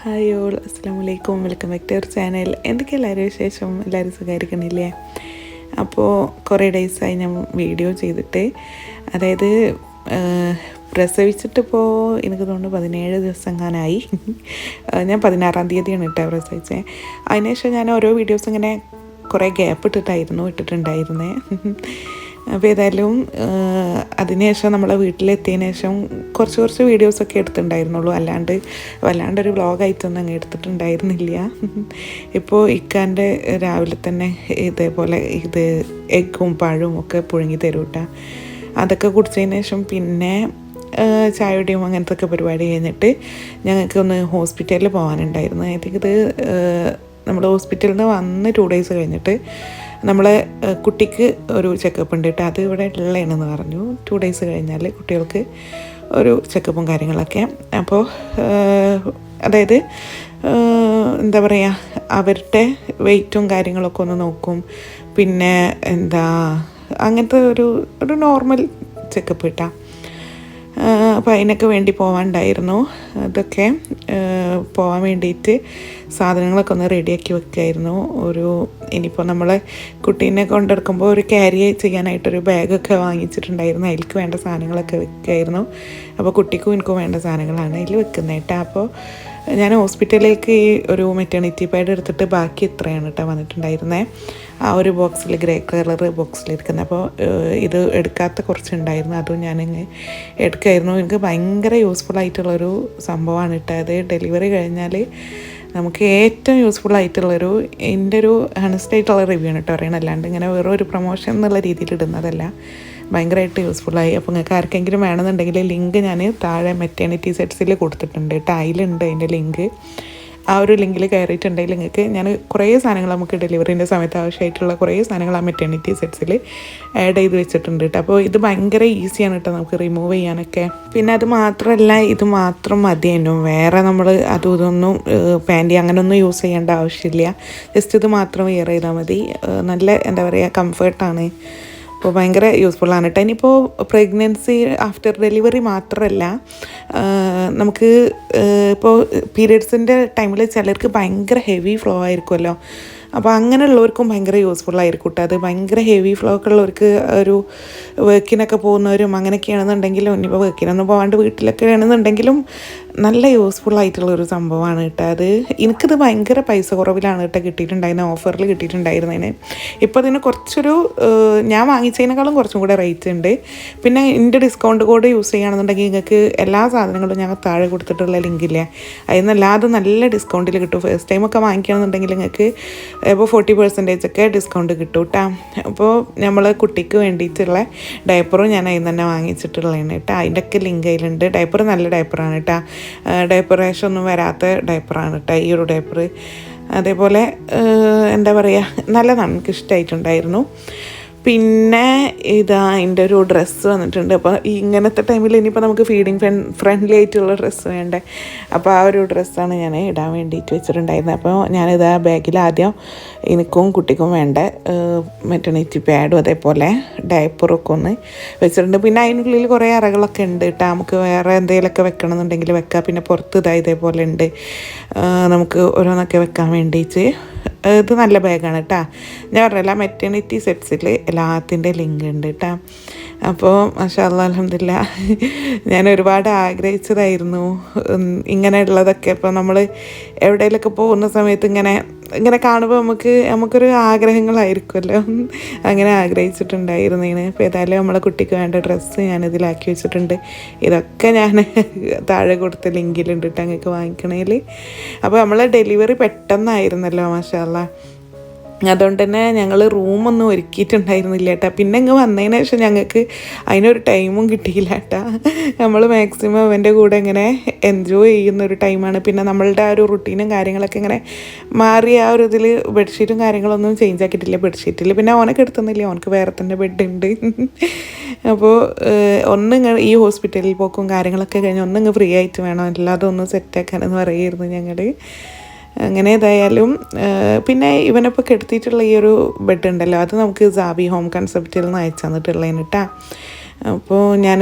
Hi all അസ്സാം വലൈക്കും welcome back to our channel എന്തൊക്കെ എല്ലാവരും വിശേഷം? എല്ലാവരും സുഖമായിരിക്കണില്ലേ അപ്പോൾ കുറേ ഡേയ്സായി ഞാൻ വീഡിയോ ചെയ്തിട്ട്. അതായത് പ്രസവിച്ചിട്ട് പ്രസവിച്ചിട്ടിപ്പോൾ എനിക്ക് തോന്നുന്നു പതിനേഴ് ദിവസം കാനായി ഞാൻ പതിനാറാം തീയതിയാണ് കേട്ടോ പ്രസവിച്ചത് അതിനുശേഷം ഞാൻ ഓരോ വീഡിയോസ് ഇങ്ങനെ കുറേ ഗ്യാപ്പ് ഇട്ടിട്ടായിരുന്നു ഇട്ടിട്ടുണ്ടായിരുന്നേ. അപ്പോൾ ഏതായാലും അതിനുശേഷം നമ്മളെ വീട്ടിലെത്തിയതിന് ശേഷം കുറച്ച് കുറച്ച് വീഡിയോസൊക്കെ എടുത്തിട്ടുണ്ടായിരുന്നുള്ളൂ. അല്ലാണ്ട് വല്ലാണ്ടൊരു വ്ളോഗായിട്ടൊന്നും അങ്ങ് എടുത്തിട്ടുണ്ടായിരുന്നില്ല. ഇപ്പോൾ ഇക്കാന്റെ രാവിലെ തന്നെ ഇതേപോലെ ഇത് എഗ്ഗും പഴവും ഒക്കെ പുഴുങ്ങി തരൂട്ട. അതൊക്കെ കുടിച്ചതിന് ശേഷം പിന്നെ ചായയുടെയും അങ്ങനത്തെ ഒക്കെ പരിപാടി കഴിഞ്ഞിട്ട് ഞങ്ങൾക്ക് ഒന്ന് ഹോസ്പിറ്റലിൽ പോകാനുണ്ടായിരുന്നു ഐ തിങ്ക് ഇത് നമ്മൾ ഹോസ്പിറ്റലിൽ നിന്ന് വന്ന് ടു ഡേയ്സ് കഴിഞ്ഞിട്ട് നമ്മളെ കുട്ടിക്ക് ഒരു ചെക്കപ്പ് ഉണ്ട് കേട്ടോ. അത് ഇവിടെ ഉള്ളതാണെന്ന് പറഞ്ഞു. ടു ഡേയ്സ് കഴിഞ്ഞാൽ കുട്ടികൾക്ക് ഒരു ചെക്കപ്പും കാര്യങ്ങളൊക്കെ. അപ്പോൾ അതായത് എന്താ പറയുക അവരുടെ വെയിറ്റും കാര്യങ്ങളൊക്കെ ഒന്ന് നോക്കും. പിന്നെ എന്താ അങ്ങനത്തെ ഒരു ഒരു നോർമൽ ചെക്കപ്പ് കിട്ടാം. അപ്പോൾ അതിനൊക്കെ വേണ്ടി പോകാനുണ്ടായിരുന്നു അതൊക്കെ പോകാൻ വേണ്ടിയിട്ട് സാധനങ്ങളൊക്കെ ഒന്ന് റെഡിയാക്കി വെക്കുമായിരുന്നു ഒരു ഇനിയിപ്പോൾ നമ്മളെ കുട്ടീനെ കൊണ്ടെടുക്കുമ്പോൾ ഒരു ക്യാരി ചെയ്യാനായിട്ടൊരു ബാഗൊക്കെ വാങ്ങിച്ചിട്ടുണ്ടായിരുന്നു. അതിലേക്ക് വേണ്ട സാധനങ്ങളൊക്കെ വെക്കുമായിരുന്നു അപ്പോൾ കുട്ടിക്കും എനിക്കും വേണ്ട സാധനങ്ങളാണ് അതിൽ വെക്കുന്നത് കേട്ടോ അപ്പോൾ ഞാൻ ഹോസ്പിറ്റലിലേക്ക് ഈ ഒരു മെറ്റേണിറ്റി പാഡ് എടുത്തിട്ട് ബാക്കി ഇത്രയാണ് കേട്ടോ വന്നിട്ടുണ്ടായിരുന്നത് ആ ഒരു ബോക്സിൽ ഗ്രേ കളർ ബോക്സിലിരിക്കുന്നത് അപ്പോൾ ഇത് എടുക്കാത്ത കുറച്ചുണ്ടായിരുന്നു. അതും ഞാൻ എടുക്കായിരുന്നു. എനിക്ക് ഭയങ്കര യൂസ്ഫുൾ ആയിട്ടുള്ളൊരു സംഭവമാണ് കേട്ടോ അത് ഡെലിവറി കഴിഞ്ഞാൽ നമുക്ക് ഏറ്റവും യൂസ്ഫുൾ ആയിട്ടുള്ളൊരു എന്റെ ഒരു ഹണസ്റ്റ് ആയിട്ടുള്ള റിവ്യൂ ആണ് കേട്ടോ പറയണല്ലാണ്ട് ഇങ്ങനെ വേറൊരു പ്രൊമോഷൻ എന്നുള്ള രീതിയിൽ ഇടുന്നതല്ല. ഭയങ്കരമായിട്ട് യൂസ്ഫുള്ളായി അപ്പോൾ നിങ്ങൾക്ക് ആർക്കെങ്കിലും വേണമെന്നുണ്ടെങ്കിൽ ലിങ്ക് ഞാൻ താഴെ മെറ്റേണിറ്റി സെറ്റ്സിൽ കൊടുത്തിട്ടുണ്ട്. കേട്ടോ. അതിലുണ്ട് അതിന്റെ ലിങ്ക് ആ ഒരു ലിങ്കിൽ കയറിയിട്ടുണ്ടെങ്കിൽ നിങ്ങൾക്ക് ഞാൻ കുറേ സാധനങ്ങൾ നമുക്ക് ഡെലിവറിന്റെ സമയത്ത് ആവശ്യമായിട്ടുള്ള കുറേ സാധനങ്ങൾ ആ മെറ്റേണിറ്റി സെറ്റ്സിൽ ആഡ് ചെയ്ത് വെച്ചിട്ടുണ്ട് കേട്ടോ. അപ്പോൾ ഇത് ഭയങ്കര ഈസിയാണ് കേട്ടോ നമുക്ക് റിമൂവ് ചെയ്യാനൊക്കെ. പിന്നെ അത് മാത്രമല്ല ഇത് മാത്രം മതി എന്നും. വേറെ നമ്മൾ അതും ഇതൊന്നും പാന്റി അങ്ങനെയൊന്നും യൂസ് ചെയ്യേണ്ട ആവശ്യമില്ല. ജസ്റ്റ് ഇത് മാത്രം വെയർ ചെയ്താൽ മതി. നല്ല എന്താ പറയുക കംഫർട്ടാണ് അപ്പോൾ ഭയങ്കര യൂസ്ഫുള്ളാണ് കേട്ടോ ഇനിയിപ്പോൾ പ്രഗ്നൻസി ആഫ്റ്റർ ഡെലിവറി മാത്രമല്ല നമുക്ക് ഇപ്പോൾ പീരിയഡ്സിന്റെ ടൈമിൽ ചിലർക്ക് ഭയങ്കര ഹെവി ഫ്ലോ ആയിരിക്കുമല്ലോ അപ്പോൾ അങ്ങനെയുള്ളവർക്കും ഭയങ്കര യൂസ്ഫുൾ ആയിരിക്കും അത് ഭയങ്കര ഹെവി ഫ്ലോ ഒക്കെ ഉള്ളവർക്ക് ഒരു വർക്കിനൊക്കെ പോകുന്നവരും അങ്ങനെയൊക്കെയാണെന്നുണ്ടെങ്കിലും ഇനിയിപ്പോൾ വർക്കിനൊന്നും പോകാണ്ട് വീട്ടിലൊക്കെ ആണെന്നുണ്ടെങ്കിലും നല്ല യൂസ്ഫുൾ ആയിട്ടുള്ള ഒരു സംഭവമാണ് കേട്ടോ അത് എനിക്കിത് ഭയങ്കര പൈസ കുറവിലാണ് കേട്ടോ കിട്ടിയിട്ടുണ്ടായിരുന്നത് ഓഫറിൽ കിട്ടിയിട്ടുണ്ടായിരുന്നതിന്. ഇപ്പോൾ അതിന് കുറച്ചൊരു ഞാൻ വാങ്ങിച്ചതിനേക്കാളും കുറച്ചും കൂടെ റേറ്റ് ഉണ്ട് പിന്നെ എന്റെ ഡിസ്കൗണ്ട് കോഡ് യൂസ് ചെയ്യുകയാണെന്നുണ്ടെങ്കിൽ നിങ്ങൾക്ക് എല്ലാ സാധനങ്ങളും ഞങ്ങൾ താഴെ കൊടുത്തിട്ടുള്ള ലിങ്കില്ലേ അതിൽ നിന്നല്ലാതെ നല്ല ഡിസ്കൗണ്ടിൽ കിട്ടും. ഫസ്റ്റ് ടൈമൊക്കെ വാങ്ങിക്കുകയാണെന്നുണ്ടെങ്കിൽ നിങ്ങൾക്ക് ഇപ്പോൾ ഫോർട്ടി പെർസെന്റേജ് ഒക്കെ ഡിസ്കൗണ്ട് കിട്ടും കേട്ടോ അപ്പോൾ നമ്മൾ കുട്ടിക്ക് വേണ്ടിയിട്ടുള്ള ഡയപ്പറും ഞാൻ അതിൽ തന്നെ വാങ്ങിച്ചിട്ടുള്ളതാണ് കേട്ടോ അതിന്റെ ഒക്കെ ലിങ്ക് അതിലുണ്ട്. ഡയപ്പർ നല്ല ഡയപ്പറാണ് കേട്ടോ ഡയപ്പർ ഒന്നും വരാത്ത ഡയപ്പറാണ് കേട്ടോ ഈ ഒരു ഡയപ്പർ അതേപോലെ എന്താ പറയുക നല്ലതാണ്. എനിക്ക് ഇഷ്ടമായിട്ടുണ്ടായിരുന്നു പിന്നെ ഇതാ എന്റെ ഒരു ഡ്രസ്സ് വന്നിട്ടുണ്ട്. അപ്പോൾ ഇങ്ങനത്തെ ടൈമിൽ ഇനിയിപ്പോൾ നമുക്ക് ഫീഡിങ് ഫ്രണ്ട് ഫ്രണ്ട്ലി ആയിട്ടുള്ള ഡ്രസ്സ് വേണ്ടേ? അപ്പോൾ ആ ഒരു ഡ്രസ്സാണ് ഞാൻ ഇടാൻ വേണ്ടിയിട്ട് വെച്ചിട്ടുണ്ടായിരുന്നത് അപ്പോൾ ഞാനിത് ആ ബാഗിൽ ആദ്യം എനിക്കും കുട്ടിക്കും വേണ്ട മെറ്റർണിറ്റി പാഡും അതേപോലെ ഡയപ്പറൊക്കെ ഒന്ന് വെച്ചിട്ടുണ്ട്. പിന്നെ അതിനുള്ളിൽ കുറേ അറകളൊക്കെ ഉണ്ട് കേട്ടോ നമുക്ക് വേറെ എന്തെങ്കിലുമൊക്കെ വെക്കണമെന്നുണ്ടെങ്കിൽ വെക്കാം. പിന്നെ പുറത്ത് ഇതാ ഇതേപോലെ ഉണ്ട്. നമുക്ക് ഓരോന്നൊക്കെ വെക്കാൻ വേണ്ടിയിട്ട് ഇത് നല്ല ബാഗാണ് കേട്ടോ ഞാൻ പറഞ്ഞില്ല മെറ്റേണിറ്റി സെറ്റ്സിൽ എല്ലാത്തിന്റെ ലിങ്ക് ഉണ്ട് കേട്ടോ അപ്പോൾ മഷാല്ല അലഹമില്ല ഞാൻ ഒരുപാട് ആഗ്രഹിച്ചതായിരുന്നു. ഇങ്ങനെയുള്ളതൊക്കെ. ഇപ്പോൾ നമ്മൾ എവിടെയെങ്കിലൊക്കെ പോകുന്ന സമയത്ത് ഇങ്ങനെ ഇങ്ങനെ കാണുമ്പോൾ നമുക്ക് നമുക്കൊരു ആഗ്രഹങ്ങളായിരിക്കുമല്ലോ. അങ്ങനെ ആഗ്രഹിച്ചിട്ടുണ്ടായിരുന്നേന്. അപ്പോൾ ഏതായാലും നമ്മളെ കുട്ടിക്ക് വേണ്ട ഡ്രസ്സ് ഞാൻ ഇതിലാക്കി വെച്ചിട്ടുണ്ട്. ഇതൊക്കെ ഞാൻ താഴെ കൊടുത്ത ലിങ്കിലുണ്ട് കേട്ടോ അങ്ങക്ക് വാങ്ങിക്കണേൽ അപ്പോൾ നമ്മളെ ഡെലിവറി പെട്ടെന്നായിരുന്നല്ലോ മാഷാല്ല അതുകൊണ്ട് തന്നെ ഞങ്ങൾ റൂമൊന്നും ഒരുക്കിയിട്ടുണ്ടായിരുന്നില്ല കേട്ടോ. പിന്നെ ഇങ്ങ് വന്നതിന് ശേഷം ഞങ്ങൾക്ക് അതിനൊരു ടൈമും കിട്ടിയില്ല കേട്ടോ. നമ്മൾ മാക്സിമം അവന്റെ കൂടെ ഇങ്ങനെ എൻജോയ് ചെയ്യുന്ന ഒരു ടൈമാണ് പിന്നെ നമ്മളുടെ ആ ഒരു റുട്ടീനും കാര്യങ്ങളൊക്കെ ഇങ്ങനെ മാറി ആ ഒരു ഇതിൽ ബെഡ്ഷീറ്റും കാര്യങ്ങളൊന്നും ചേഞ്ച് ആക്കിയിട്ടില്ല. ബെഡ്ഷീറ്റിൽ പിന്നെ ഓനൊക്കെ എടുത്തുന്നില്ല? ഓനക്ക് വേറെ തന്നെ ബെഡ് ഉണ്ട്. അപ്പോൾ ഒന്നിങ്ങ് ഈ ഹോസ്പിറ്റലിൽ പോക്കും കാര്യങ്ങളൊക്കെ കഴിഞ്ഞ് ഒന്നിങ്ങ് ഫ്രീ ആയിട്ട് വേണം. അല്ലാതെ ഒന്ന് സെറ്റാക്കാനെന്ന് പറയുമായിരുന്നു ഞങ്ങൾ അങ്ങനെ ഏതായാലും പിന്നെ ഇവനിപ്പോൾ കെടുത്തിയിട്ടുള്ള ഈ ഒരു ബെഡ് ഉണ്ടല്ലോ അത് നമുക്ക് സാബി ഹോം കൺസെപ്റ്റിൽ നിന്ന് അയച്ചു തന്നിട്ടുള്ളതിന് കേട്ടാ അപ്പോൾ ഞാൻ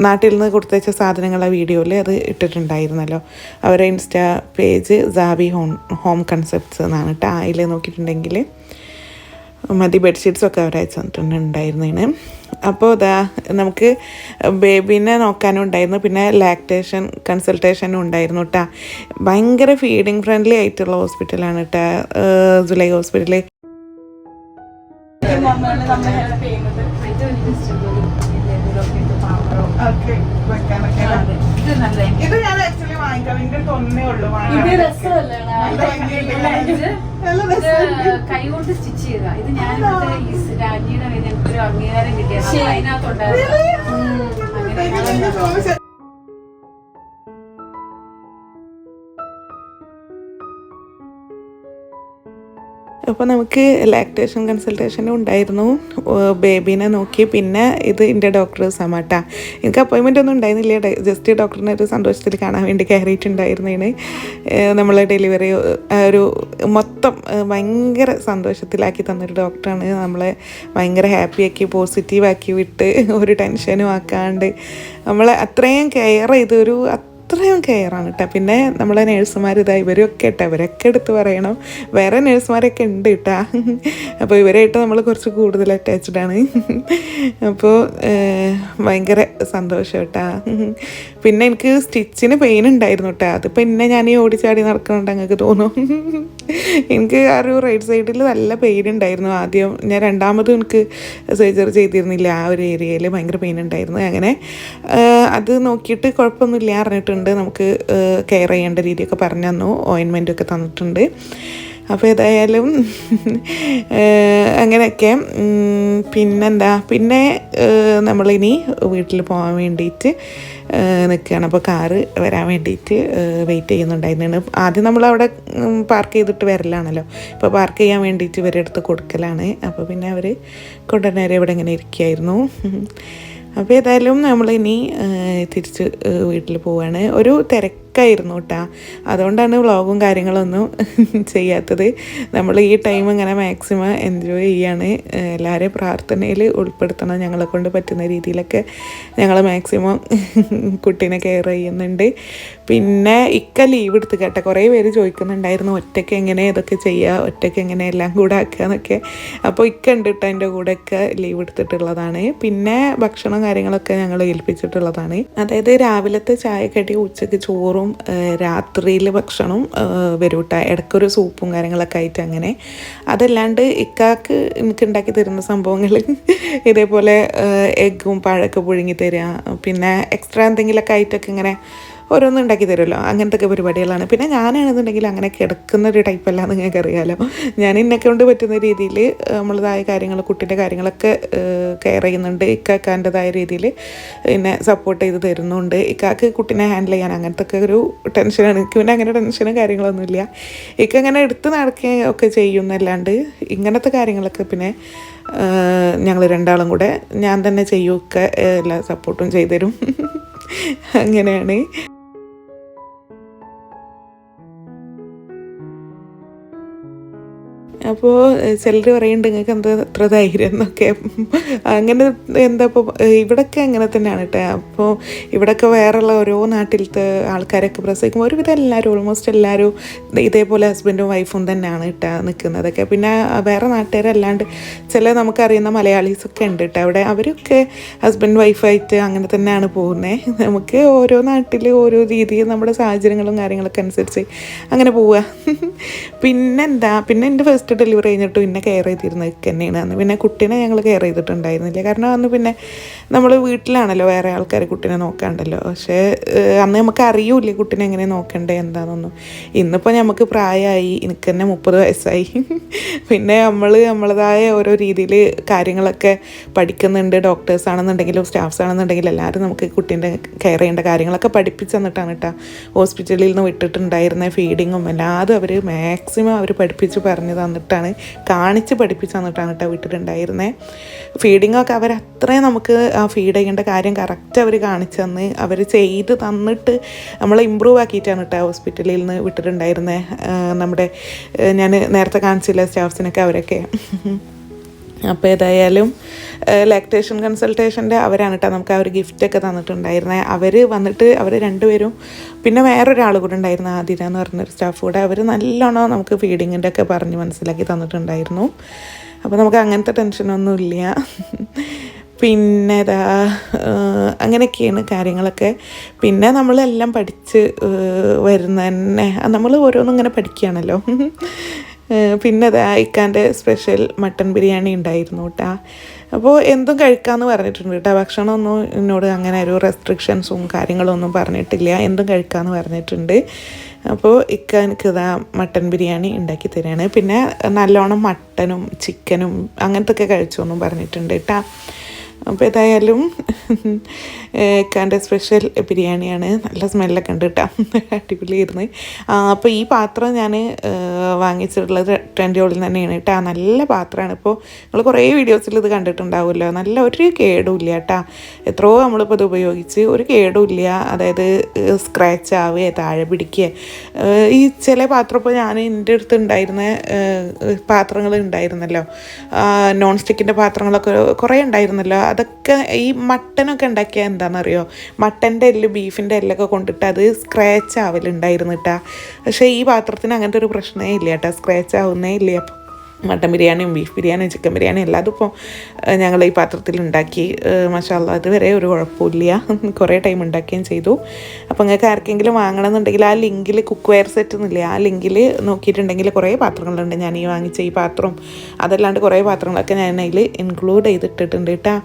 നാട്ടിൽ നിന്ന് കൊടുത്തയച്ച സാധനങ്ങളെ വീഡിയോയിൽ അത് ഇട്ടിട്ടുണ്ടായിരുന്നല്ലോ. അവരെ insta page Sabi home home concepts എന്നാണ് കേട്ടോ അതിൽ നോക്കിയിട്ടുണ്ടെങ്കിൽ മതി ബെഡ്ഷീറ്റ്സ് ഒക്കെ അവർ അയച്ചു തന്നിട്ടുണ്ടായിരുന്നതിന് അപ്പോൾ ഇതാ നമുക്ക് ബേബീനെ നോക്കാനും ഉണ്ടായിരുന്നു. പിന്നെ ലാക്ടേഷൻ കൺസൾട്ടേഷനും ഉണ്ടായിരുന്നു കേട്ടോ ഭയങ്കര ഫീഡിങ് ഫ്രണ്ട്ലി ആയിട്ടുള്ള ഹോസ്പിറ്റലാണ് കേട്ടോ ജുലൈ ഹോസ്പിറ്റൽ ഇത് കൈകൊണ്ട് സ്റ്റിച്ച് ചെയ്ത ഇത് ഞാൻ രാജ്ഞിയുടെ എനിക്കൊരു അംഗീകാരം കിട്ടിയത്. അതിനകത്തുണ്ടായിരുന്നു അപ്പോൾ നമുക്ക് ലാക്ടേഷൻ കൺസൾട്ടേഷൻ ഉണ്ടായിരുന്നു. ബേബീനെ നോക്കി. പിന്നെ ഇത് എന്റെ ഡോക്ടർ സമാട്ട. എനിക്ക് അപ്പോയിൻമെന്റ് ഒന്നും ഉണ്ടായിരുന്നില്ല. ജസ്റ്റ് ഡോക്ടറിനെ ഒരു സന്തോഷത്തിൽ കാണാൻ വേണ്ടി കയറിയിട്ടുണ്ടായിരുന്നതിന് നമ്മളെ ഡെലിവറി ഒരു മൊത്തം ഭയങ്കര സന്തോഷത്തിലാക്കി തന്നൊരു ഡോക്ടറാണ് നമ്മളെ ഭയങ്കര ഹാപ്പിയാക്കി പോസിറ്റീവാക്കി വിട്ട് ഒരു ടെൻഷനും ആക്കാണ്ട് നമ്മളെ അത്രയും കെയർ ചെയ്തൊരു ഒരു അത്രയും കെയറാണ് കേട്ടോ പിന്നെ നമ്മളെ നേഴ്സുമാർ ഇതാ ഇവരൊക്കെ ഇട്ട ഇവരൊക്കെ എടുത്ത് പറയണം. വേറെ നേഴ്സുമാരൊക്കെ ഉണ്ട് കേട്ടാ അപ്പോൾ ഇവരായിട്ട് നമ്മൾ കുറച്ച് കൂടുതൽ അറ്റാച്ച്ഡ് ആണ്. അപ്പോൾ ഭയങ്കര സന്തോഷം കേട്ടാ പിന്നെ എനിക്ക് സ്റ്റിച്ചിന് പെയിൻ ഉണ്ടായിരുന്നു കേട്ടോ അത് പിന്നെ ഞാൻ ഈ ഓടിച്ചാടി നടക്കുന്നുണ്ട് അങ്ങക്ക് തോന്നും. എനിക്ക് ആ ഒരു റൈറ്റ് സൈഡിൽ നല്ല പെയിൻ ഉണ്ടായിരുന്നു. ആദ്യം ഞാൻ രണ്ടാമതും എനിക്ക് സർജറി ചെയ്തിരുന്നില്ല. ആ ഒരു ഏരിയയിൽ ഭയങ്കര പെയിൻ ഉണ്ടായിരുന്നു. അങ്ങനെ അത് നോക്കിയിട്ട് കുഴപ്പമൊന്നുമില്ല അറിഞ്ഞിട്ടുണ്ട് നമുക്ക് കെയർ ചെയ്യേണ്ട രീതിയൊക്കെ പറഞ്ഞു തന്നു. ഓയിൻമെന്റ് ഒക്കെ തന്നിട്ടുണ്ട്. അപ്പോൾ ഏതായാലും അങ്ങനെയൊക്കെ. പിന്നെന്താ? പിന്നെ നമ്മളിനി വീട്ടിൽ പോകാൻ വേണ്ടിയിട്ട് നിൽക്കുകയാണ്. അപ്പോൾ കാറ് വരാൻ വേണ്ടിയിട്ട് വെയിറ്റ് ചെയ്യുന്നുണ്ടായിരുന്നു ആദ്യം നമ്മൾ അവിടെ പാർക്ക് ചെയ്തിട്ട് വരലാണല്ലോ. ഇപ്പോൾ പാർക്ക് ചെയ്യാൻ വേണ്ടിയിട്ട് ഇവരെടുത്ത് കൊടുക്കലാണ്. അപ്പോൾ പിന്നെ അവർ കൊണ്ടുവന്നേരെ ഇവിടെ ഇങ്ങനെ ഇരിക്കുകയായിരുന്നു. അപ്പോൾ ഏതായാലും നമ്മളിനി തിരിച്ച് വീട്ടിൽ പോവുകയാണ് ഒരു തിരക്കായിരുന്നു കേട്ടോ അതുകൊണ്ടാണ് വ്ളോഗും കാര്യങ്ങളൊന്നും ചെയ്യാത്തത്. നമ്മൾ ഈ ടൈം ഇങ്ങനെ മാക്സിമം എൻജോയ് ചെയ്യാണ്. എല്ലാവരെയും പ്രാർത്ഥനയിൽ ഉൾപ്പെടുത്തണം. ഞങ്ങളെ കൊണ്ട് പറ്റുന്ന രീതിയിലൊക്കെ ഞങ്ങൾ മാക്സിമം കുട്ടീനെ കെയർ ചെയ്യുന്നുണ്ട്. പിന്നെ ഇക്ക ലീവ് എടുത്ത് കേട്ടോ. കുറേ പേര് ചോദിക്കുന്നുണ്ടായിരുന്നു ഒറ്റയ്ക്ക് എങ്ങനെ ഇതൊക്കെ ചെയ്യുക ഒറ്റയ്ക്ക് എങ്ങനെ എല്ലാം കൂടെ ആക്കുക എന്നൊക്കെ. അപ്പോൾ ഇക്ക ഉണ്ട് കേട്ടോ എന്റെ കൂടെയൊക്കെ ലീവ് എടുത്തിട്ടുള്ളതാണ്. പിന്നെ ഭക്ഷണം കാര്യങ്ങളൊക്കെ ഞങ്ങൾ ഏൽപ്പിച്ചിട്ടുള്ളതാണ്. അതായത് രാവിലത്തെ ചായക്കടി ഉച്ചയ്ക്ക് ചോറും രാത്രിയിൽ ഭക്ഷണവും വരും കേട്ടോ ഇടയ്ക്കൊരു സൂപ്പും കാര്യങ്ങളൊക്കെ ആയിട്ട് അങ്ങനെ. അതല്ലാണ്ട് ഇക്കാക്ക് എനിക്ക് ഉണ്ടാക്കി തരുന്ന സംഭവങ്ങൾ ഇതേപോലെ എഗ്ഗും പഴമൊക്കെ പുഴുങ്ങി തരിക പിന്നെ എക്സ്ട്രാ എന്തെങ്കിലുമൊക്കെ ആയിട്ടൊക്കെ ഇങ്ങനെ ഓരോന്നും ഉണ്ടാക്കി തരുമല്ലോ. അങ്ങനത്തെ പരിപാടികളാണ്. പിന്നെ ഞാനാണെന്നുണ്ടെങ്കിൽ അങ്ങനെ കിടക്കുന്ന ഒരു ടൈപ്പല്ല നിങ്ങൾക്ക് അറിയാമല്ലോ ഞാൻ എന്നെ കൊണ്ട് പറ്റുന്ന രീതിയിൽ നമ്മളതായ കാര്യങ്ങൾ കുട്ടീന്റെ കാര്യങ്ങളൊക്കെ കെയർ ചെയ്യുന്നുണ്ട്. ഇക്കാക്കാന്റെതായ രീതിയിൽ പിന്നെ സപ്പോർട്ട് ചെയ്ത് തരുന്നുണ്ട്. ഇക്കാക്ക് കുട്ടീനെ ഹാൻഡിൽ ചെയ്യാൻ അങ്ങനത്തെ ഒക്കെ ഒരു ടെൻഷനാണ് എനിക്ക് പിന്നെ അങ്ങനെ ടെൻഷനും കാര്യങ്ങളൊന്നുമില്ല ഇക്ക അങ്ങനെ എടുത്ത് നടക്കുകയും ഒക്കെ ചെയ്യുന്നല്ലാണ്ട് ഇങ്ങനത്തെ കാര്യങ്ങളൊക്കെ പിന്നെ ഞങ്ങൾ രണ്ടാളും കൂടെ ഞാൻ തന്നെ ചെയ്യുമൊക്കെ എല്ലാ സപ്പോർട്ടും ചെയ്തു ചെയ്തുതരും. അങ്ങനെയാണ്. അപ്പോൾ ചിലർ പറയുന്നുണ്ട് നിങ്ങൾക്ക് എന്താ എത്ര ധൈര്യം എന്നൊക്കെ. അങ്ങനെ എന്താ ഇപ്പോൾ ഇവിടൊക്കെ അങ്ങനെ തന്നെയാണ് കേട്ടോ. അപ്പോൾ ഇവിടൊക്കെ വേറെയുള്ള ഓരോ നാട്ടിലത്തെ ആൾക്കാരൊക്കെ പ്രസവിക്കുമ്പോൾ ഒരുവിധം എല്ലാവരും ഓൾമോസ്റ്റ് എല്ലാവരും ഇതേപോലെ ഹസ്ബൻഡും വൈഫും തന്നെയാണ് കേട്ടോ നിൽക്കുന്നതൊക്കെ. പിന്നെ വേറെ നാട്ടുകാരല്ലാണ്ട് ചില നമുക്കറിയുന്ന മലയാളീസൊക്കെ ഉണ്ട് കേട്ടോ. അവിടെ അവരൊക്കെ ഹസ്ബൻഡ് വൈഫായിട്ട് അങ്ങനെ തന്നെയാണ് പോകുന്നത് നമുക്ക് ഓരോ നാട്ടിൽ ഓരോ രീതിയിൽ നമ്മുടെ സാഹചര്യങ്ങളും കാര്യങ്ങളൊക്കെ അനുസരിച്ച് അങ്ങനെ പോവുക പിന്നെന്താ പിന്നെ എന്റെ ഫസ്റ്റ് ഡെലിവറി കഴിഞ്ഞിട്ട് പിന്നെ കെയർ ചെയ്തിരുന്നത് തന്നെയാണ്. അന്ന് പിന്നെ കുട്ടീനെ ഞങ്ങൾ കെയർ ചെയ്തിട്ടുണ്ടായിരുന്നില്ല. കാരണം അന്ന് പിന്നെ നമ്മൾ വീട്ടിലാണല്ലോ വേറെ ആൾക്കാർ കുട്ടീനെ നോക്കാണ്ടല്ലോ. പക്ഷേ അന്ന് നമുക്ക് അറിയൂല കുട്ടീനെ എങ്ങനെ നോക്കണ്ടേ എന്താണെന്നൊന്നും ഇന്നിപ്പോൾ നമുക്ക് പ്രായമായി എനിക്ക് തന്നെ മുപ്പത് വയസ്സായി. പിന്നെ നമ്മൾ നമ്മളതായ ഓരോ രീതിയിൽ കാര്യങ്ങളൊക്കെ പഠിക്കുന്നുണ്ട്. ഡോക്ടേഴ്സ് ആണെന്നുണ്ടെങ്കിലും സ്റ്റാഫ്സ് ആണെന്നുണ്ടെങ്കിലും എല്ലാവരും നമുക്ക് കുട്ടീന്റെ കെയർ ചെയ്യേണ്ട കാര്യങ്ങളൊക്കെ പഠിപ്പിച്ചു തന്നിട്ടാണ് കേട്ടോ. ഹോസ്പിറ്റലിൽ നിന്ന് വിട്ടിട്ടുണ്ടായിരുന്ന ഫീഡിങ്ങും എല്ലാതും അവർ മാക്സിമം അവർ പഠിപ്പിച്ച് പറഞ്ഞു തന്നിട്ടാണ് കാണിച്ച് പഠിപ്പിച്ച് തന്നിട്ടാണ് കേട്ടോ വിട്ടിട്ടുണ്ടായിരുന്നത് ഫീഡിങ്ങൊക്കെ അവർ അത്രയും നമുക്ക് ഫീഡ് ചെയ്യേണ്ട കാര്യം കറക്റ്റ് അവർ കാണിച്ചു തന്ന് അവർ ചെയ്ത് തന്നിട്ട് നമ്മൾ ഇമ്പ്രൂവ് ആക്കിയിട്ടാണ് കേട്ടോ ഹോസ്പിറ്റലിൽ നിന്ന് വിട്ടിട്ടുണ്ടായിരുന്നത് നമ്മുടെ ഞാൻ നേരത്തെ കാണിച്ചില്ല സ്റ്റാഫ്സിനൊക്കെ അവരൊക്കെ. അപ്പോൾ ഏതായാലും ലാക്ടേഷൻ കൺസൾട്ടേഷന്റെ അവരാണ് കേട്ടോ നമുക്ക് ആ ഒരു ഗിഫ്റ്റൊക്കെ തന്നിട്ടുണ്ടായിരുന്നത് അവർ വന്നിട്ട് അവർ രണ്ടുപേരും പിന്നെ വേറൊരാൾ കൂടെ ഉണ്ടായിരുന്നു ആതിര എന്ന് പറഞ്ഞൊരു സ്റ്റാഫ് കൂടെ. അവർ നല്ലോണം നമുക്ക് ഫീഡിങ്ങിന്റെ ഒക്കെ പറഞ്ഞ് മനസ്സിലാക്കി തന്നിട്ടുണ്ടായിരുന്നു. അപ്പോൾ നമുക്ക് അങ്ങനത്തെ ടെൻഷനൊന്നുമില്ല പിന്നെ ഇതാ അങ്ങനെയൊക്കെയാണ് കാര്യങ്ങളൊക്കെ. പിന്നെ നമ്മളെല്ലാം പഠിച്ച് വരുന്ന തന്നെ നമ്മൾ ഓരോന്നും ഇങ്ങനെ പഠിക്കുകയാണല്ലോ പിന്നെ ഇതാ ഇക്കാന്റെ സ്പെഷ്യൽ മട്ടൺ ബിരിയാണി ഉണ്ടായിരുന്നു കേട്ടാ അപ്പോൾ എന്തും കഴിക്കാമെന്ന് പറഞ്ഞിട്ടുണ്ട് കേട്ടോ ഭക്ഷണമൊന്നും എന്നോട് അങ്ങനെ ഒരു റെസ്ട്രിക്ഷൻസും കാര്യങ്ങളൊന്നും പറഞ്ഞിട്ടില്ല. എന്തും കഴിക്കാമെന്ന് പറഞ്ഞിട്ടുണ്ട്. അപ്പോൾ ഇക്ക എനിക്ക് ഇതാ മട്ടൻ ബിരിയാണി ഉണ്ടാക്കി തരികയാണ് പിന്നെ നല്ലോണം മട്ടനും ചിക്കനും അങ്ങനത്തെ ഒക്കെ കഴിച്ചോന്നും പറഞ്ഞിട്ടുണ്ട് കേട്ടോ അപ്പോൾ ഏതായാലും ഇക്കാന്റെ സ്പെഷ്യൽ ബിരിയാണിയാണ്. നല്ല സ്മെല്ലൊക്കെ ഉണ്ട് കേട്ടോ. അടിപൊളിയായിരുന്നു. അപ്പോൾ ഈ പാത്രം ഞാൻ വാങ്ങിച്ചിട്ടുള്ളത് ട്രെൻഡ് ഹോളിൽ തന്നെയാണ് കേട്ടോ. നല്ല പാത്രമാണ്. ഇപ്പോൾ നിങ്ങൾ കുറേ വീഡിയോസിൽ ഇത് കണ്ടിട്ടുണ്ടാവുമല്ലോ. നല്ല ഒരു കേടുമില്ല കേട്ടോ. എത്രയോ നമ്മളിപ്പോൾ ഇത് ഉപയോഗിച്ച് ഒരു കേടുമില്ല അതായത് സ്ക്രാച്ച് ആവുകയോ താഴെ പിടിക്കുക ഈ ചില പാത്രം ഇപ്പോൾ ഞാൻ എന്റെ അടുത്ത് ഉണ്ടായിരുന്ന പാത്രങ്ങൾ ഉണ്ടായിരുന്നല്ലോ. നോൺ സ്റ്റിക്കിന്റെ പാത്രങ്ങളൊക്കെ കുറേ ഉണ്ടായിരുന്നല്ലോ. അതൊക്കെ ഈ മട്ടനൊക്കെ ഉണ്ടാക്കിയാൽ എന്താണെന്നറിയോ? മട്ടന്റെ എല്ല് ബീഫിന്റെ എല്ലൊക്കെ കൊണ്ടിട്ട് അത് സ്ക്രാച്ച് ആവലുണ്ടായിരുന്നു കേട്ടാ പക്ഷേ ഈ പാത്രത്തിന് അങ്ങനത്തെ ഒരു പ്രശ്നമേ ഇല്ല കേട്ടോ സ്ക്രാച്ച് ആവുന്നേ ഇല്ല. അപ്പം മട്ടൻ ബിരിയാണിയും ബീഫ് ബിരിയാണിയും ചിക്കൻ ബിരിയാണിയും എല്ലാം അതിപ്പോൾ ഞങ്ങൾ ഈ പാത്രത്തിൽ ഉണ്ടാക്കി. മസാല അതുവരെ ഒരു കുഴപ്പമില്ല. കുറേ ടൈം ഉണ്ടാക്കുകയും ചെയ്തു. അപ്പോൾ നിങ്ങൾക്ക് ആർക്കെങ്കിലും വാങ്ങണമെന്നുണ്ടെങ്കിൽ ആ ലിങ്കിൽ കുക്ക് വെയർ സെറ്റ് ഒന്നുമില്ല? ആ ലിങ്കിൽ നോക്കിയിട്ടുണ്ടെങ്കിൽ കുറേ പാത്രങ്ങളുണ്ട്. ഞാൻ ഈ വാങ്ങിച്ച ഈ പാത്രവും അതല്ലാണ്ട് കുറേ പാത്രങ്ങളൊക്കെ ഞാൻ അതിൽ ഇൻക്ലൂഡ് ചെയ്തിട്ടിട്ടുണ്ട് കേട്ടോ.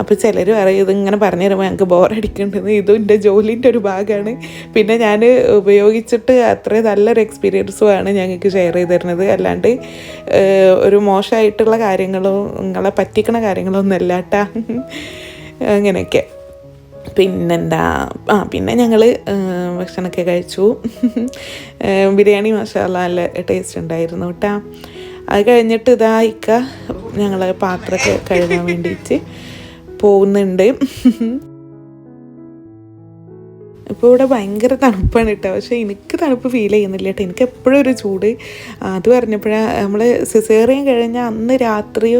അപ്പോൾ ചിലർ പറയും ഇതിങ്ങനെ പറഞ്ഞു തരുമ്പോൾ ഞങ്ങൾക്ക് ബോറടിക്കേണ്ടത് ഇതും എന്റെ ജോലിന്റെ ഒരു ഭാഗമാണ്. പിന്നെ ഞാൻ ഉപയോഗിച്ചിട്ട് അത്ര നല്ലൊരു എക്സ്പീരിയൻസുമാണ് ഞങ്ങൾക്ക് ഷെയർ ചെയ്ത് തരുന്നത്. അല്ലാണ്ട് ഒരു മോശമായിട്ടുള്ള കാര്യങ്ങളോ നിങ്ങളെ പറ്റിക്കണ കാര്യങ്ങളോ കേട്ടാ അങ്ങനെയൊക്കെ. പിന്നെന്താ? ആ പിന്നെ ഞങ്ങൾ ഭക്ഷണമൊക്കെ കഴിച്ചു. ബിരിയാണി മസാല നല്ല ടേസ്റ്റ് ഉണ്ടായിരുന്നു കേട്ടോ അത് കഴിഞ്ഞിട്ട് ഇതായിക്ക ഞങ്ങൾ പാത്രമൊക്കെ കഴുകാൻ വേണ്ടിയിട്ട് പോകുന്നുണ്ട്. ഇപ്പോൾ ഇവിടെ ഭയങ്കര തണുപ്പാണ് കേട്ടോ. പക്ഷേ എനിക്ക് തണുപ്പ് ഫീൽ ചെയ്യുന്നില്ല കേട്ടോ. എനിക്ക് എപ്പോഴും ഒരു ചൂട്. അത് പറഞ്ഞപ്പോഴാണ് നമ്മൾ സിസേറിയൻ കഴിഞ്ഞ അന്ന് രാത്രി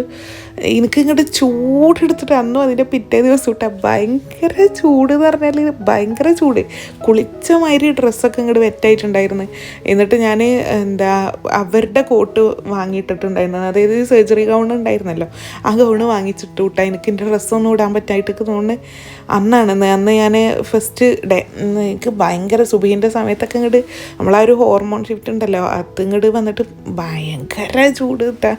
എനിക്ക് ഇങ്ങോട്ട് ചൂടെടുത്തിട്ട് അന്നും അതിന്റെ പിറ്റേ ദിവസം ഇട്ട ഭയങ്കര ചൂട് എന്ന് പറഞ്ഞാൽ ഭയങ്കര ചൂട്. കുളിച്ച മാതിരി ഡ്രസ്സൊക്കെ ഇങ്ങോട്ട് വെറ്റായിട്ടുണ്ടായിരുന്നു. എന്നിട്ട് ഞാൻ എന്താ അവരുടെ കോട്ട് വാങ്ങിയിട്ടിട്ടുണ്ടായിരുന്നു. അതായത് സർജറി ഗൗൺ ഉണ്ടായിരുന്നല്ലോ. ആ ഗൗൺ വാങ്ങിച്ചിട്ട് വിട്ടാൽ എനിക്ക് എന്റെ ഡ്രസ്സൊന്നും ഇടാൻ പറ്റായിട്ട് തോന്നുന്നു. അന്നാണ് അന്ന് ഞാൻ ഫസ്റ്റ് ഡേ എനിക്ക് ഭയങ്കര സുബീന്റെ സമയത്തൊക്കെ ഇങ്ങോട്ട് നമ്മളാ ഒരു ഹോർമോൺ ഷിഫ്റ്റ് ഉണ്ടല്ലോ. അത് ഇങ്ങോട്ട് വന്നിട്ട് ഭയങ്കര ചൂട് കിട്ടാ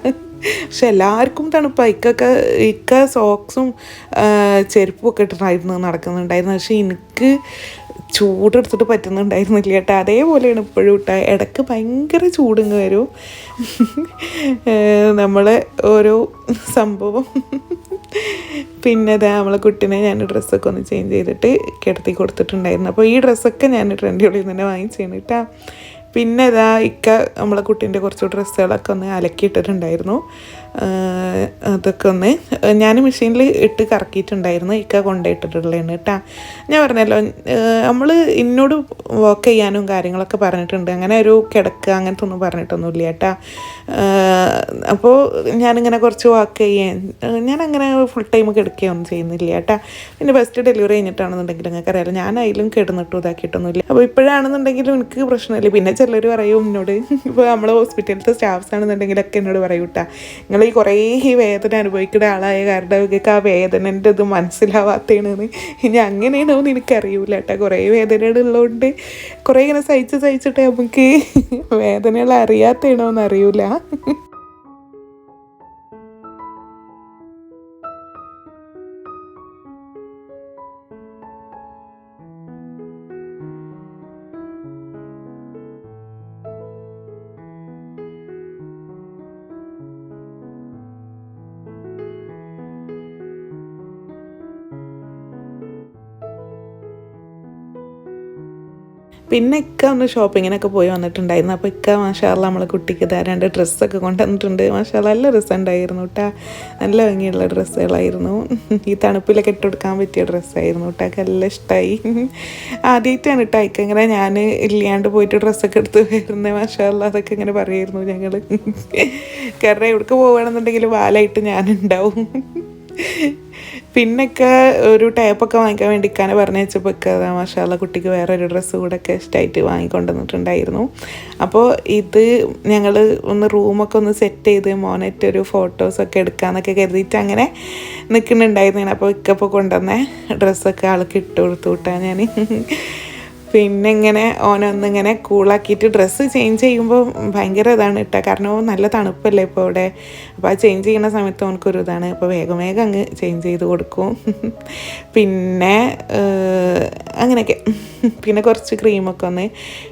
പക്ഷെ എല്ലാവർക്കും തണുപ്പാണ് ഇക്കൊക്കെ ഇക്ക സോക്സും ചെരുപ്പും ഒക്കെ ഇട്ടിട്ടായിരുന്നു നടക്കുന്നുണ്ടായിരുന്നു പക്ഷെ എനിക്ക് ചൂടെടുത്തിട്ട് പറ്റുന്നുണ്ടായിരുന്നില്ല കേട്ടോ. അതേപോലെയാണ് ഇപ്പോഴും കേട്ടോ ഇടയ്ക്ക് ഭയങ്കര ചൂടിങ് വരും. നമ്മളെ ഓരോ സംഭവം. പിന്നെ അതാ നമ്മളെ കുട്ടീനെ ഞാൻ ഡ്രസ്സൊക്കെ ഒന്ന് ചേഞ്ച് ചെയ്തിട്ട് കിടത്തി കൊടുത്തിട്ടുണ്ടായിരുന്നു. അപ്പോൾ ഈ ഡ്രസ്സൊക്കെ ഞാൻ ട്രെൻഡിയോളിൽ നിന്ന് തന്നെ വാങ്ങിച്ചു കേട്ടോ. പിന്നെ ഇതാ ഇക്ക നമ്മളെ കുട്ടീന്റെ കുറച്ച് ഡ്രസ്സുകളൊക്കെ ഒന്ന് അലക്കിയിട്ടിട്ടുണ്ടായിരുന്നു. അതൊക്കെ ഒന്ന് ഞാൻ മെഷീനിൽ ഇട്ട് കറക്കിയിട്ടുണ്ടായിരുന്നു. ഇക്ക കൊണ്ടുപോയിട്ടിട്ടുള്ളതാണ് കേട്ടാ. ഞാൻ പറഞ്ഞല്ലോ നമ്മൾ എന്നോട് വർക്ക് ചെയ്യാനും കാര്യങ്ങളൊക്കെ പറഞ്ഞിട്ടുണ്ട്. അങ്ങനെ ഒരു കിടക്കുക അങ്ങനത്തെ ഒന്നും പറഞ്ഞിട്ടൊന്നുമില്ല കേട്ടാ. അപ്പോൾ ഞാനിങ്ങനെ കുറച്ച് വർക്ക് ചെയ്യാൻ ഞാൻ അങ്ങനെ ഫുൾ ടൈം കിടക്കുകയൊന്നും ചെയ്യുന്നില്ല കേട്ടാ. പിന്നെ ഫസ്റ്റ് ഡെലിവറി കഴിഞ്ഞിട്ടാണെന്നുണ്ടെങ്കിൽ നിങ്ങൾക്ക് അറിയാലോ ഞാൻ അതിലും കിടന്നിട്ടും ഇതാക്കിയിട്ടൊന്നുമില്ല. അപ്പോൾ ഇപ്പോഴാണെന്നുണ്ടെങ്കിലും എനിക്ക് പ്രശ്നമില്ല. പിന്നെ ചിലർ പറയും എന്നോട് ഇപ്പോൾ നമ്മൾ ഹോസ്പിറ്റലിലത്തെ സ്റ്റാഫ്സ് ആണെന്നുണ്ടെങ്കിലൊക്കെ എന്നോട് പറയൂട്ടാ നിങ്ങൾ ഈ കുറേ വേദന അനുഭവിക്കുന്ന ആളായ കാരണം നിങ്ങൾക്ക് ആ വേദനന്റെ ഇത് മനസ്സിലാവാത്തതാണെന്ന് ഇനി അങ്ങനെയാണോ എന്ന് എനിക്കറിയൂല കേട്ടോ. കുറേ വേദനകളുള്ളതുകൊണ്ട് കുറേ ഇങ്ങനെ സഹിച്ച് സഹിച്ചിട്ട് നമുക്ക് വേദനകൾ അറിയാത്തതാണോ എന്ന് പിന്നെ ഇക്ക ഒന്ന് ഷോപ്പിങ്ങിനൊക്കെ പോയി വന്നിട്ടുണ്ടായിരുന്നു. അപ്പോൾ ഇക്ക മാഷാല്ല നമ്മളെ കുട്ടിക്ക് രണ്ട് ഡ്രസ്സൊക്കെ കൊണ്ടുവന്നിട്ടുണ്ട്. മാഷാല്ല നല്ല രസമുണ്ടായിരുന്നു കേട്ടോ നല്ല ഭംഗിയുള്ള ഡ്രസ്സുകളായിരുന്നു ഈ തണുപ്പിലൊക്കെ ഇട്ടുകൊടുക്കാൻ പറ്റിയ ഡ്രസ്സായിരുന്നു കേട്ടോ നല്ല ഇഷ്ടമായി ആദ്യമായിട്ടാണ് കേട്ടോ ഇക്ക ഇങ്ങനെ ഞാൻ ഇല്ലാണ്ട് പോയിട്ട് ഡ്രസ്സൊക്കെ എടുത്ത് വരുന്നത് മാഷാല്ല അതൊക്കെ ഇങ്ങനെ പറയായിരുന്നു ഞങ്ങൾ കാരണം എവിടേക്ക് പോവുകയാണെന്നുണ്ടെങ്കിൽ വാലായിട്ട് ഞാനുണ്ടാവും. പിന്നൊക്കെ ഒരു ടേപ്പൊക്കെ വാങ്ങിക്കാൻ വേണ്ടി ഇക്കാനെ പറഞ്ഞു വെച്ചപ്പോൾ ഒക്കെ അതാ മാഷാല്ല കുട്ടിക്ക് വേറെ ഒരു ഡ്രസ്സ് കൂടെ ഒക്കെ ഇഷ്ടമായിട്ട് വാങ്ങിക്കൊണ്ടുവന്നിട്ടുണ്ടായിരുന്നു. അപ്പോൾ ഇത് ഞങ്ങൾ ഒന്ന് റൂമൊക്കെ ഒന്ന് സെറ്റ് ചെയ്ത് മോനറ്റ് ഒരു ഫോട്ടോസൊക്കെ എടുക്കാമെന്നൊക്കെ കരുതിയിട്ട് അങ്ങനെ നിൽക്കുന്നുണ്ടായിരുന്നു അപ്പോൾ ഇക്കപ്പോൾ കൊണ്ടുവന്ന ഡ്രസ്സൊക്കെ ആൾക്ക് ഇട്ട് കൊടുത്തു വിട്ടാൽ ഞാൻ പിന്നെ ഇങ്ങനെ ഓനൊന്നിങ്ങനെ കൂളാക്കിയിട്ട് ഡ്രസ്സ് ചേഞ്ച് ചെയ്യുമ്പോൾ ഭയങ്കര ഇതാണ് ഇട്ട കാരണം നല്ല തണുപ്പല്ലേ ഇപ്പോൾ ഇവിടെ അപ്പോൾ ആ ചേഞ്ച് ചെയ്യുന്ന സമയത്ത് ഓനക്കൊരു ഇതാണ്. അപ്പോൾ വേഗം വേഗം അങ്ങ് ചേഞ്ച് ചെയ്ത് കൊടുക്കും. പിന്നെ അങ്ങനെയൊക്കെ. പിന്നെ കുറച്ച് ക്രീമൊക്കെ ഒന്ന്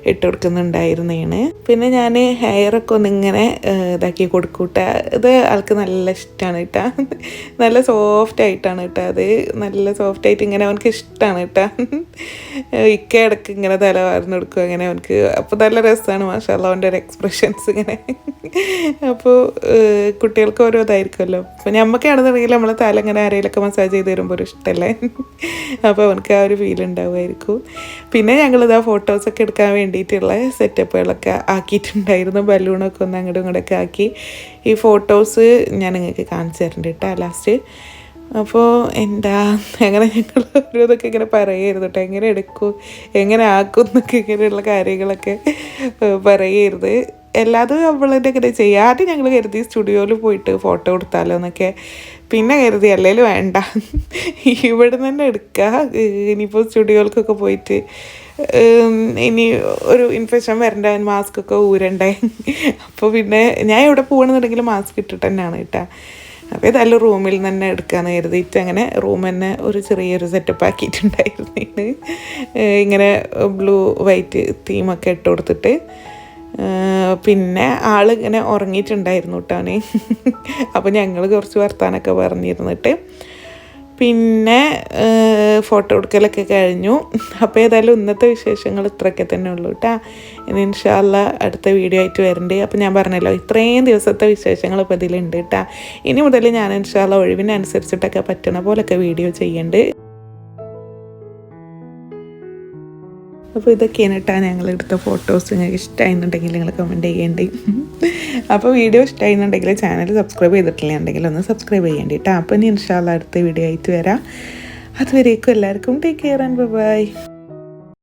ഇട്ട് കൊടുക്കുന്നുണ്ടായിരുന്നേണ്. പിന്നെ ഞാൻ ഹെയറൊക്കെ ഒന്ന് ഇങ്ങനെ ഏഹ്, ഇതാക്കി കൊടുക്കൂട്ട ഇത് ആൾക്ക് നല്ല ഇഷ്ടമാണ് കേട്ടാ നല്ല സോഫ്റ്റ് ആയിട്ടാണ് കേട്ടോ അത് നല്ല സോഫ്റ്റ് ആയിട്ട് ഇങ്ങനെ അവനക്ക് ഇഷ്ടമാണ് കേട്ടാ ഇക്ക ഇടയ്ക്ക് ഇങ്ങനെ തല വാർന്നു കൊടുക്കും അങ്ങനെ അവനക്ക് അപ്പോൾ നല്ല രസമാണ് മാഷാല്ല അവന്റെ ഒരു എക്സ്പ്രഷൻസ് ഇങ്ങനെ. അപ്പോൾ കുട്ടികൾക്ക് ഓരോ ഇതായിരിക്കുമല്ലോ. അപ്പോൾ ഞമ്മക്കാണെന്നുണ്ടെങ്കിൽ നമ്മളെ തല ഇങ്ങനെ ആരെങ്കിലൊക്കെ മസാജ് ചെയ്ത് തരുമ്പോൾ ഒരു ഇഷ്ടമല്ലേ അപ്പോൾ അവനക്ക് ആ ഒരു ഫീൽ ഉണ്ടാവുമായിരിക്കും. പിന്നെ ഞങ്ങളിതാ ഫോട്ടോസൊക്കെ എടുക്കാൻ വേണ്ടിയിട്ടുള്ള സെറ്റപ്പുകളൊക്കെ ആക്കിയിട്ടുണ്ടായിരുന്നു. ബലൂണൊക്കെ ഒന്ന് അങ്ങോട്ടും ഇങ്ങോട്ടൊക്കെ ആക്കി. ഈ ഫോട്ടോസ് ഞാൻ നിങ്ങൾക്ക് കാണിച്ചു തരുന്നുണ്ട് കേട്ടോ ലാസ്റ്റ് അപ്പോൾ എന്താ അങ്ങനെ ഞങ്ങൾ ഓരോന്നൊക്കെ ഇങ്ങനെ പറയരുത് കേട്ടോ എങ്ങനെ എടുക്കും എങ്ങനെ ആക്കും എന്നൊക്കെ ഇങ്ങനെയുള്ള കാര്യങ്ങളൊക്കെ പറയരുത് എല്ലാതും നമ്മളതിന്റെ ഇങ്ങനെ ചെയ്യുക ആദ്യം ഞങ്ങൾ കരുതി സ്റ്റുഡിയോയിൽ പോയിട്ട് ഫോട്ടോ കൊടുത്താലോ എന്നൊക്കെ. പിന്നെ കരുതി അല്ലെങ്കിൽ വേണ്ട. ഇവിടെ തന്നെ എടുക്കുക ഇനിയിപ്പോൾ സ്റ്റുഡിയോയിലേക്കൊക്കെ പോയിട്ട് ഇനി ഒരു ഇൻഫെക്ഷൻ വരണ്ട മാസ്ക് ഒക്കെ ഊരണ്ടേ. അപ്പോൾ പിന്നെ ഞാൻ എവിടെ പോകണമെന്നുണ്ടെങ്കിൽ മാസ്ക് ഇട്ടിട്ട് തന്നെയാണ് കേട്ടോ അപ്പോൾ ഏതായാലും റൂമിൽ തന്നെ എടുക്കാമെന്ന് കരുതിയിട്ട് അങ്ങനെ റൂം തന്നെ ഒരു ചെറിയൊരു സെറ്റപ്പ് ആക്കിയിട്ടുണ്ടായിരുന്നു ഇങ്ങനെ ബ്ലൂ വൈറ്റ് തീമൊക്കെ ഇട്ട് കൊടുത്തിട്ട്. പിന്നെ ആൾ ഇങ്ങനെ ഉറങ്ങിയിട്ടുണ്ടായിരുന്നു കേട്ടോ അവന്. അപ്പോൾ ഞങ്ങൾ കുറച്ച് വർത്താനൊക്കെ പറഞ്ഞിരുന്നിട്ട് പിന്നെ ഫോട്ടോ എടുക്കലൊക്കെ കഴിഞ്ഞു. അപ്പോൾ ഏതായാലും ഇന്നത്തെ വിശേഷങ്ങൾ ഇത്രയൊക്കെ തന്നെ ഉള്ളൂ കേട്ടോ ഇനി ഇൻഷാല്ല അടുത്ത വീഡിയോ ആയിട്ട് വരണ്ടേ. അപ്പോൾ ഞാൻ പറഞ്ഞല്ലോ ഇത്രയും ദിവസത്തെ വിശേഷങ്ങൾ ഇപ്പോൾ ഇതിലുണ്ട് കേട്ടോ ഇനി മുതൽ ഞാൻ ഇൻഷാല്ല ഒഴിവിനനുസരിച്ചിട്ടൊക്കെ പറ്റണ പോലൊക്കെ വീഡിയോ ചെയ്യുന്നുണ്ട് അപ്പോൾ ഇതൊക്കെയാണ് കേട്ടോ ഞങ്ങൾ എടുത്ത ഫോട്ടോസ് നിങ്ങൾക്ക് ഇഷ്ടമായിരുന്നുണ്ടെങ്കിൽ നിങ്ങൾ കമന്റ് ചെയ്യേണ്ടി. അപ്പോൾ വീഡിയോ ഇഷ്ടമായിരുന്നുണ്ടെങ്കിൽ ചാനൽ സബ്സ്ക്രൈബ് ചെയ്തിട്ടില്ലെങ്കിൽ ഒന്ന് സബ്സ്ക്രൈബ് ചെയ്യേണ്ടി കേട്ടോ അപ്പോൾ ഇനി ഇൻഷാല്ല അടുത്ത വീഡിയോ ആയിട്ട് വരാം. അതുവരേക്കും എല്ലാവർക്കും ടേക്ക് കെയർ ആൻഡ് ബൈ